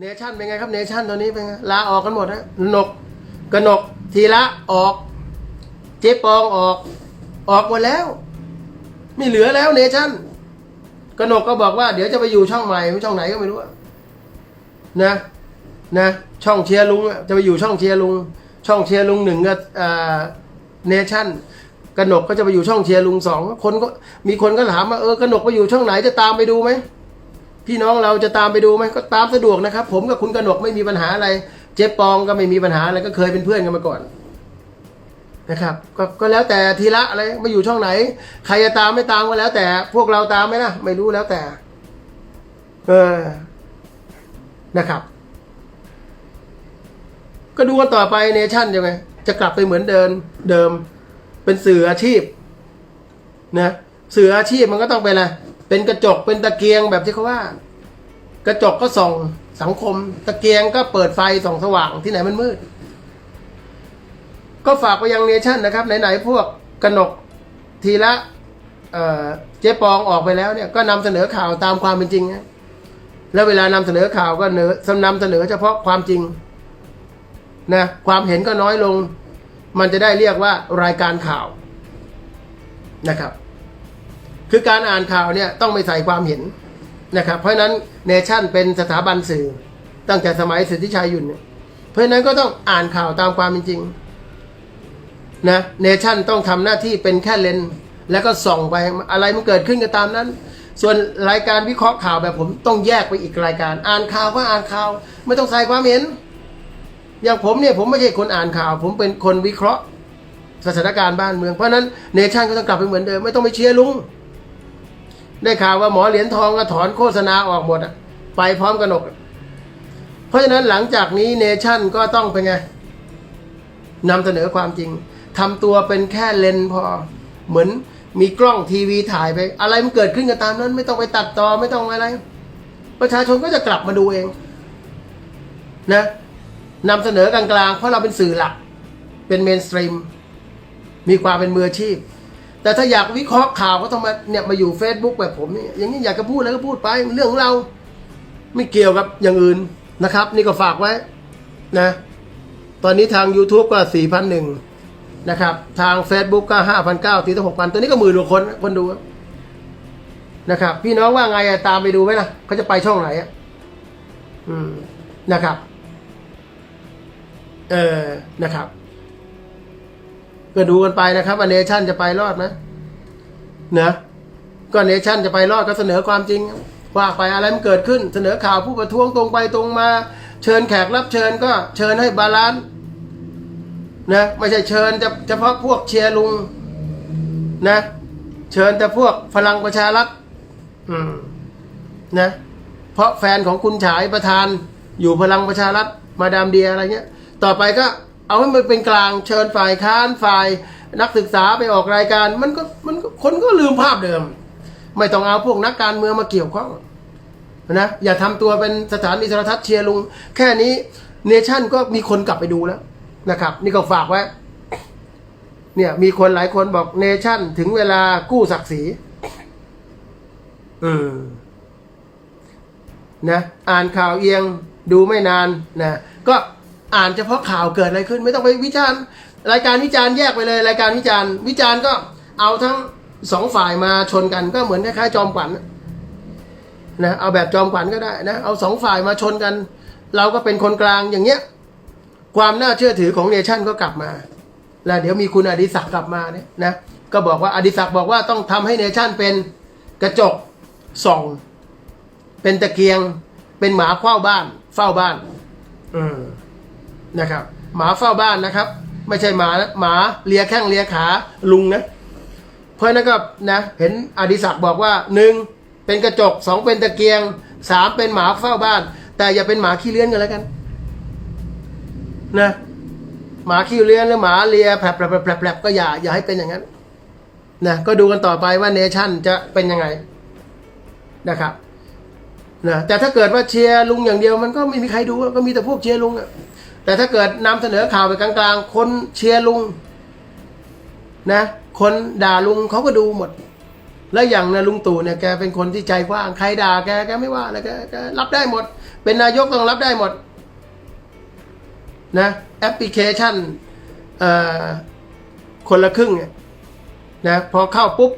เนชั่นเป็นไงครับเนชั่นตอนนี้เป็นไงลาออกกันหมดนะหนกกนกทีละออก เจ๊ปองออก ออกหมดแล้ว ไม่เหลือแล้วเนชั่นกนกก็บอกว่าเดี๋ยวจะไปอยู่ช่องใหม่ไม่ช่องไหนก็ไม่รู้นะนะ ช่องเชียร์ลุงจะไปอยู่ช่องเชียร์ลุง ช่องเชียร์ลุงหนึ่งก็เนชั่นกนกก็จะไปอยู่ช่องเชียร์ลุงสองคนก็มีคนก็ถามว่าเออกนกไปอยู่ช่องไหนจะตามไปดูไหม พี่น้องเราจะตามไปดูไหมก็ตามสะดวกนะครับ ผมกับคุณกนกไม่มีปัญหาอะไร เจ๊ปองก็ไม่มีปัญหาอะไรก็เคยเป็นเพื่อนกันมาก่อนนะครับก็ก็แล้วแต่ทีละอะไรมาอยู่ช่องไหน ใครจะตามไม่ตามก็แล้วแต่ พวกเราตามไหมนะไม่รู้แล้วแต่ เออนะครับ ก็ดูกันต่อไปเนชั่นยังไง จะกลับไปเหมือนเดิมเดิม เป็นสื่ออาชีพ นะสื่ออาชีพมันก็ต้องเป็นอะไร เป็นกระจกเป็นตะเกียงแบบที่เขาว่า กระจกก็ส่องสังคม ตะเกียงก็เปิดไฟส่องสว่างที่ไหนมันมืด ก็ฝากไปยังเนชั่นนะครับไหนๆพวกกนกทีละเเจ๊ปองออกไปแล้วเนี่ยก็นำเสนอข่าวตามความเป็นจริงนะแล้วเวลานำเสนอข่าวก็เนอนำเสนอเฉพาะความจริงนะความเห็นก็น้อยลง มันจะได้เรียกว่ารายการข่าวนะครับ คือการอ่านข่าวเนี่ยต้องไม่ใส่ความเห็นนะครับ เพราะนั้นเนชั่นเป็นสถาบันสื่อ ตั้งแต่สมัยสิทธิชัยยุ่นเนี่ยเพราะนั้นก็ต้องอ่านข่าวตามความเป็นจริงนะเนชั่นต้องทำหน้าที่เป็นแค่เลนแล้วก็ส่องไปอะไรมันเกิดขึ้นก็ตามนั้น ส่วนรายการวิเคราะห์ข่าวแบบผมต้องแยกไปอีกรายการ อ่านข่าวก็อ่านข่าว ไม่ต้องใส่ความเห็น อย่างผมเนี่ยผมไม่ใช่คนอ่านข่าว ผมเป็นคนวิเคราะห์สถานการณ์บ้านเมืองเพราะนั้นเนชั่นก็ต้องกลับไปเหมือนเดิมไม่ต้องไปเชียร์ลุง ได้ข่าวว่าหมอเหรียญทองก็ถอนโฆษณาออกหมดอะไปพร้อมกนกอะเพราะฉะนั้นหลังจากนี้เนชั่นก็ต้องเป็นไงนำเสนอความจริงทำตัวเป็นแค่เลนพอ เหมือนมีกล้องทีวีถ่ายไป อะไรมันเกิดขึ้นก็ตามนั้น ไม่ต้องไปตัดต่อไม่ต้องอะไร ประชาชนก็จะกลับมาดูเอง นะนำเสนอกลางๆเพราะเราเป็นสื่อหลัก เป็นเมนสตรีม มีความเป็นมืออาชีพ แต่ถ้าอยากวิเคราะห์ข่าวก็ต้องมาเนี่ยมาอยู่ Facebook แบบผมนี่อย่างนี้อยากจะพูดอะไรก็พูดไปเรื่องของเรา ไม่เกี่ยวกับอย่างอื่นนะครับ นี่ก็ฝากไว้นะ ตอนนี้ทาง YouTube ก็ 4 0 0 1นะครับ ทาง Facebook ก็5 0 0 9ตีตั้ง6,000 ตัวนี้ก็หมื่นกว่าคนคนดูนะครับ พี่น้องว่าไงตามไปดูไหมล่ะเขาจะไปช่องไหนอะอืมนะครับ เออนะครับ ก็ดูกันไปนะครับว่าเนชั่นจะไปรอดไหมนะก็เนชั่นจะไปรอดก็เสนอความจริงว่าไปอะไรมันเกิดขึ้น เสนอข่าวผู้ประท้วงตรงไปตรงมา เชิญแขกรับเชิญก็เชิญให้บาลานซ์นะไม่ใช่เชิญจะเฉพาะพวกเชียร์ลุงนะ เชิญแต่พวกพลังประชารัฐอืมนะ เพราะแฟนของคุณฉายประธานอยู่พลังประชารัฐมาดามเดียอะไรเงี้ย ต่อไปก็ เอาให้มันเป็นกลางเชิญฝ่ายค้านฝ่ายนักศึกษาไปออกรายการ มันก็มันคนก็ลืมภาพเดิม ไม่ต้องเอาพวกนักการเมืองมาเกี่ยวข้องนะอย่าทำตัวเป็นสถานีโทรทัศน์เชียร์ลุง แค่นี้เนชั่นก็มีคนกลับไปดูแล้วนะครับ นี่ก็ฝากไว้เนี่ยมีคนหลายคนบอกเนชั่นถึงเวลากู้ศักดิ์ศรีอืมนะ อ่านข่าวเอียงดูไม่นานนะ ก็ อ่านเฉพาะข่าวเกิดอะไรขึ้น ไม่ต้องไปวิจารณ์ รายการวิจารณ์แยกไปเลย รายการวิจารณ์ วิจารณ์ก็เอาทั้งสองฝ่ายมาชนกันก็เหมือนคล้ายๆจอมขวัญนะนะเอาแบบจอมขวัญก็ได้นะเอาสองฝ่ายมาชนกัน เราก็เป็นคนกลางอย่างเงี้ยความน่าเชื่อถือของเนชั่นก็กลับมา แล้วเดี๋ยวมีคุณอดิศักดิ์กลับมาเนี่ยนะก็บอกว่าอดิศักดิ์บอกว่าต้องทำให้เนชั่นเป็นกระจกส่อง เป็นตะเกียง เป็นหมาเฝ้าบ้าน เฝ้าบ้าน อืม นะครับ หมาเฝ้าบ้านนะครับ ไม่ใช่หมานะหมาเลียแข้งเลียขาลุงนะ เพราะฉะนั้นก็นะเห็นอดิศักดิ์บอกว่าหนึ่งเป็นกระจกสองเป็นตะเกียงสามเป็นหมาเฝ้าบ้าน แต่อย่าเป็นหมาขี้เลื้อนกันแล้วกัน นะหมาขี้เลื้อนหรือหมาเลียแผลบแผลบแผลบก็อย่าอย่าให้เป็นอย่างนั้นนะก็ดูกันต่อไปว่าเนชั่นจะเป็นยังไงนะครับนะแต่ถ้าเกิดว่าเชียร์ลุงอย่างเดียวมันก็ไม่มีใครดูก็มีแต่พวกเชียร์ลุงอะ แต่ถ้าเกิดนำเสนอข่าวไปกลางๆ คนเชียร์ลุงนะ คนด่าลุงเขาก็ดูหมด แล้วอย่างนะลุงตู่เนี่ยแกเป็นคนที่ใจกว้างใครด่าแกแกไม่ว่าอะไรแกแกรับได้หมด เป็นนายกต้องรับได้หมดนะแอปพลิเคชันคนละครึ่งเนี่ยนะพอเข้าปุ๊บ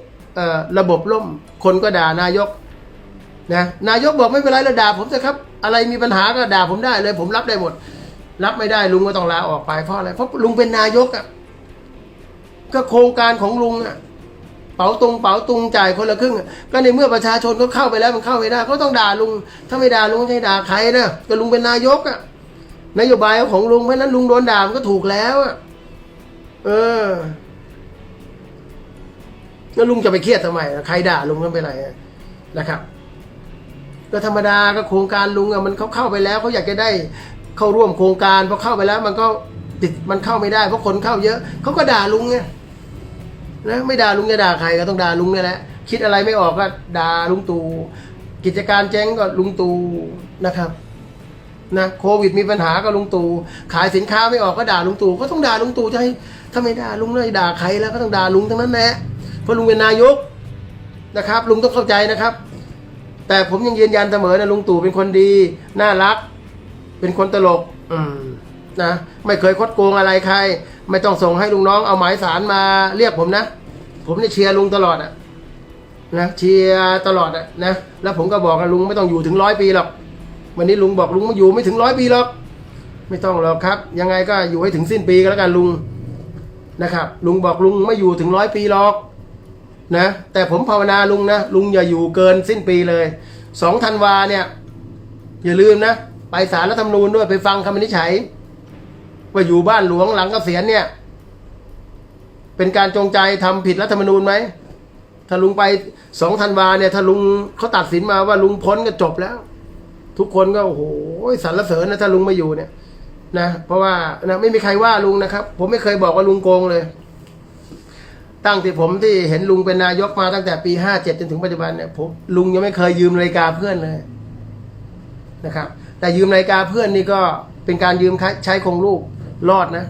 ระบบล่ม คนก็ด่านายกนะนายกบอกไม่เป็นไรแล้วด่าผมเถอะครับ อะไรมีปัญหาก็ด่าผมได้เลยผมรับได้หมด รับไม่ได้ลุงก็ต้องลาออกไปเพราะอะไรเพราะลุงเป็นนายกอะ่ะก็โครงการของลุงอะ่ะ เป๋าตรงเป๋าตุงจ่ายคนละครึ่งอะก็ในเมื่อประชาชนเขาเข้าไปแล้วมันเข้าไม่ได้เขาต้องด่าลุง ถ้าไม่ด่าลุงใช่ด่าใครนะก็ลุงเป็นนายกอะ่ะนโยบายของลุงเพราะนั้นลุงโดนด่ามันก็ถูกแล้วอะเออแล้วลุงจะไปเครียดทำไมใครด่าลุงก็ไม่เป็นไรอะนะครับก็ธรรมดาก็โครงการลุงอะมันเขาเข้าไปแล้วเขาอยากจะได้ เข้าร่วมโครงการพอเข้าไปแล้ว มันก็ติดมันเข้าไม่ได้เพราะคนเข้าเยอะเขาก็ด่าลุงไงนะไม่ด่าลุงจะด่าใครก็ต้องด่าลุงนี่แหละคิดอะไรไม่ออกก็ด่าลุงตู่กิจการเจ๊งก็ลุงตู่นะครับนะโควิดมีปัญหาก็ลุงตู่ขายสินค้าไม่ออกก็ด่าลุงตู่ก็ต้องด่าลุงตู่จะให้ถ้าไม่ด่าลุงเลยด่าใครแล้วก็ต้องด่าลุงทั้งนั้นแหละเพราะลุงเป็นนายกนะครับ ลุงต้องเข้าใจนะครับ แต่ผมยังยืนยันเสมอนะลุงตู่เป็นคนดี น่ารัก เป็นคนตลก อืมนะไม่เคยคดโกงอะไรใคร ไม่ต้องส่งให้ลุงน้องเอาหมายสารมาเรียกผมนะ ผมเนี่ยเชียร์ลุงตลอดอะนะเชียร์ตลอดอะนะแล้วผมก็บอกกับลุงไม่ต้องอยู่ถึงร้อยปีหรอก วันนี้ลุงบอกลุงไมาอยู่ไม่ถึงร้อยปีหรอก ไม่ต้องหรอกครับ ยังไงก็อยู่ให้ถึงสิ้นปีก็แล้วกันลุงนะครับ ลุงบอกลุงไม่อยู่ถึงร้อยปีหรอกนะแต่ผมภาวนาลุงนะลุงอย่าอยู่เกินสิ้นปีเลยสองธันวาเนี่ย อย่าลืมนะ ไปศาลรัฐธรรมนูญด้วยไปฟังคำวินิจฉัย ว่าอยู่บ้านหลวงหลังเกษียณเนี่ย เป็นการจงใจทำผิดรัฐธรรมนูญไหมถ้าลุงไปสองธันวาเนี่ยถ้าลุงเขาตัดสินมาว่าลุงพ้นก็จบแล้ว ทุกคนก็โอ้โหสรรเสริญนะถ้าลุงไม่อยู่เนี่ย นะเพราะว่านะไม่มีใครว่าลุงนะครับ ผมไม่เคยบอกว่าลุงโกงเลย ตั้งที่ผมที่เห็นลุงเป็นนายกมาตั้งแต่ปีห้าเจ็ดจนถึงปัจจุบันเนี่ยผมลุงยังไม่เคยยืมนาฬิกาเพื่อนเลยนะครับ แต่ยืมนาฬิกาเพื่อนนี่ก็เป็นการยืมใช้คงลูกรอดนะ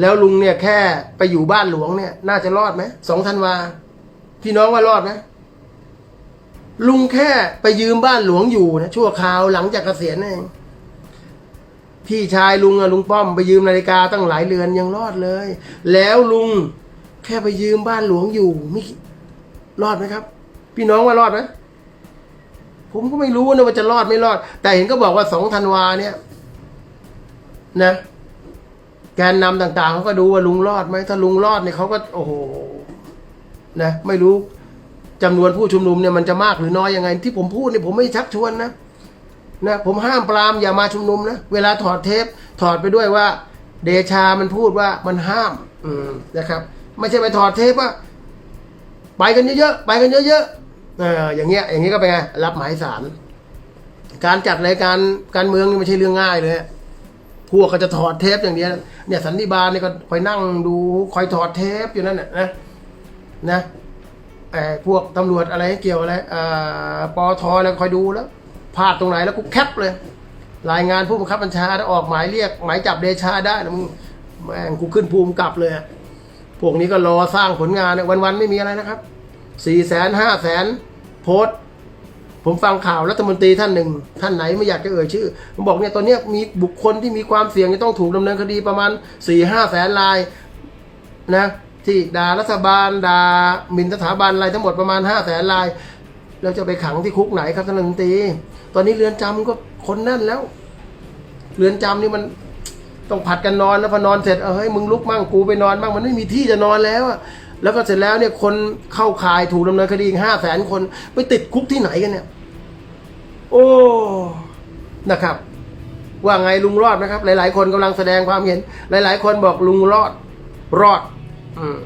แล้วลุงเนี่ยแค่ไปอยู่บ้านหลวงเนี่ย น่าจะรอดไหมสองธันวาพี่น้องว่ารอดไหมลุงแค่ไปยืมบ้านหลวงอยู่นะชั่วคราวหลังจากเกษียณเองพี่ชายลุงอะลุงป้อมไปยืมนาฬิกาตั้งหลายเรือนยังรอดเลย แล้วลุงแค่ไปยืมบ้านหลวงอยู่ไม่รอดไหมครับ พี่น้องว่ารอดไหม ผมก็ไม่รู้นะว่าจะรอดไม่รอด แต่เห็นก็บอกว่าสองธันวาเนี่ย นะ แกนนำต่าง ๆเขาก็ดูว่าลุงรอดไหมถ้าลุงรอดเนี่ยเขาก็ โอ้โหนะไม่รู้จำนวนผู้ชุมนุมเนี่ยมันจะมากหรือน้อยยังไง ที่ผมพูดเนี่ยผมไม่ชักชวนนะนะผมห้ามปรามอย่ามาชุมนุมนะเวลาถอดเทป ถอดไปด้วยว่า เดชามันพูดว่ามันห้าม อืมนะครับ ไม่ใช่ไปถอดเทปว่าไปกันเยอะๆไปกันเยอะๆ เอออย่างเงี้ยอย่างงี้ก็เป็นไงรับหมายสารการจัดรายการการเมืองนี่ไม่ใช่เรื่องง่ายเลย พวกก็จะถอดเทปอย่างเดียวเนี่ยสันติบาลเนี่ยก็คอยนั่งดูคอยถอดเทปอยู่นั่นน่ะนะนะไอ้พวกตำรวจอะไรเกี่ยวอะไรอ่าปอทแล้วคอยดูแล้วพลาดตรงไหนแล้วกูแคปเลย รายงานผู้บังคับบัญชาถ้าออกหมายเรียก หมายจับเดชาได้นะมึงแม่งกูขึ้นภูมิกับเลยพวกนี้ก็รอสร้างผลงานวันๆไม่มีอะไรนะครับ สี่แสนห้าแสนโพสผมฟังข่าวรัฐมนตรีท่านหนึ่ง ท่านไหนไม่อยากจะเอ่ยชื่อผมบอกเนี่ยตอนนี้มีบุคคลที่มีความเสี่ยงจะต้องถูกดำเนินคดีประมาณสี่ห้าแสนรายนะที่ด่ารัฐบาลด่าหมิ่นสถาบันอะไรทั้งหมดประมาณห้าแสนรายเราจะไปขังที่คุกไหนครับท่านรัฐมนตรีตอนนี้เรือนจำก็คนแน่นแล้ว เรือนจำนี่มันต้องผัดกันนอนแล้วพอนอนเสร็จเออเฮ้ยมึงลุกมั่งกูไปนอนมั่งมันไม่มีที่จะนอนแล้วอะ แล้วก็เสร็จแล้วเนี่ยคนเข้าข่ายถูกดำเนินคดีห้าแสนคนไปติดคุกที่ไหนกันเนี่ย โอ้ นะครับ ว่าไงลุงรอดนะครับ หลาย ๆ คนกำลังแสดงความเห็น หลาย ๆ คนบอกลุงรอด รอด อืม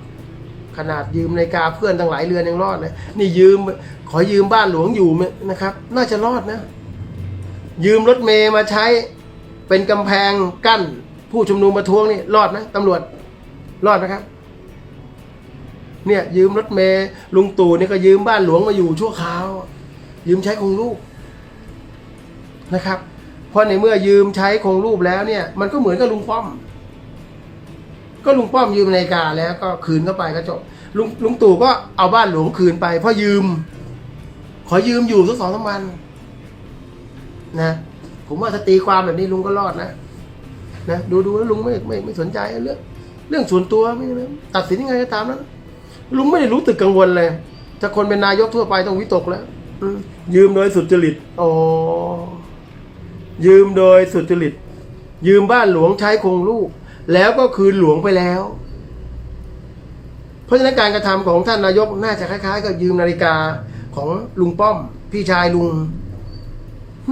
ขนาดยืมในกาเพื่อนตั้งหลายเรือนยังรอดเลยนี่ยืม ขอยืมบ้านหลวงอยู่นะครับ น่าจะรอดนะ ยืมรถเมย์มาใช้เป็นกำแพงกั้น ผู้ชุมนุมประท้วงนี่รอดไหมตำรวจ รอดไหมครับ เนี่ยยืมรถเมย์ลุงตู่เนี่ยก็ยืมบ้านหลวงมาอยู่ชั่วคราว ยืมใช้คงลูกนะครับ เพราะในเมื่อยืมใช้คงรูปแล้วเนี่ย มันก็เหมือนกับลุงป้อม ก็ลุงป้อมยืมนาฬิกาแล้วก็คืนเข้าไปก็จบลุงลุงตู่ก็เอาบ้านหลวงคืนไปเพราะยืม ขอยืมอยู่สักสองสามวันนะผมว่าถ้าตีความแบบนี้ลุงก็รอดนะนะดูดูแล้วลุงไม่ไม่ไม่สนใจเรื่องเรื่องส่วนตัวไม่ไม่ตัดสินยังไงก็ตามนั้น ลุงไม่ได้รู้ตึกกังวลเลยถ้าคนเป็นนายกทั่วไปต้องวิตกแล้วอืมยืมโดยสุจริตอ๋อยืมโดยสุจริต ยืมบ้านหลวงใช้คงลูก แล้วก็คืนหลวงไปแล้ว เพราะฉะนั้นการกระทำของท่านนายกน่าจะคล้ายๆ กับยืมนาฬิกาของลุงป้อม พี่ชายลุง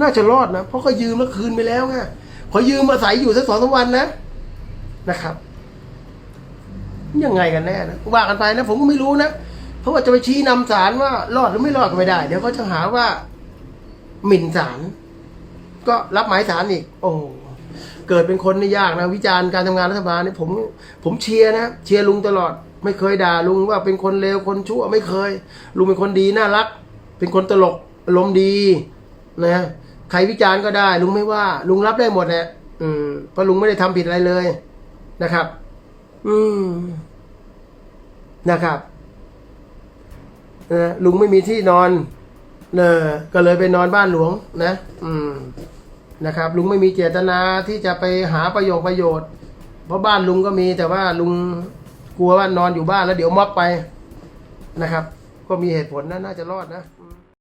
น่าจะรอดนะเพราะเขายืมแล้วคืนไปแล้วไงขอยืมมาใส่อยู่สักสองสามวันนะนะครับ ยังไงกันแน่นะว่ากันไปนะผมก็ไม่รู้นะเพราะว่าจะไปชี้นำศาลว่ารอดหรือไม่รอดก็ไม่ได้ เดี๋ยวเขาจะหาว่า หมิ่นศาลก็รับหมายศาลอีก โอ้เกิดเป็นคนนี่ยากนะ วิจารณ์การทำงานรัฐบาลนี่ผม ผมเชียร์นะเชียร์ลุงตลอด ไม่เคยด่าลุงว่าเป็นคนเลวคนชั่วไม่เคย ลุงเป็นคนดีน่ารัก เป็นคนตลกอารมณ์ดี นะใครวิจารณ์ก็ได้ ลุงไม่ว่า ลุงรับได้หมดแหละอืมเพราะลุงไม่ได้ทำผิดอะไรเลยนะครับ อืม นะครับเออลุงไม่มีที่นอนเนอก็เลยไปนอนบ้านหลวง นะ อืม นะครับ ลุงไม่มีเจตนาที่จะไปหาประโยชน์ประโยชน์ เพราะบ้านลุงก็มี แต่ว่าลุงกลัวว่านอนอยู่บ้านแล้วเดี๋ยวม็อบไปนะครับ ก็มีเหตุผลนะน่าจะรอดนะ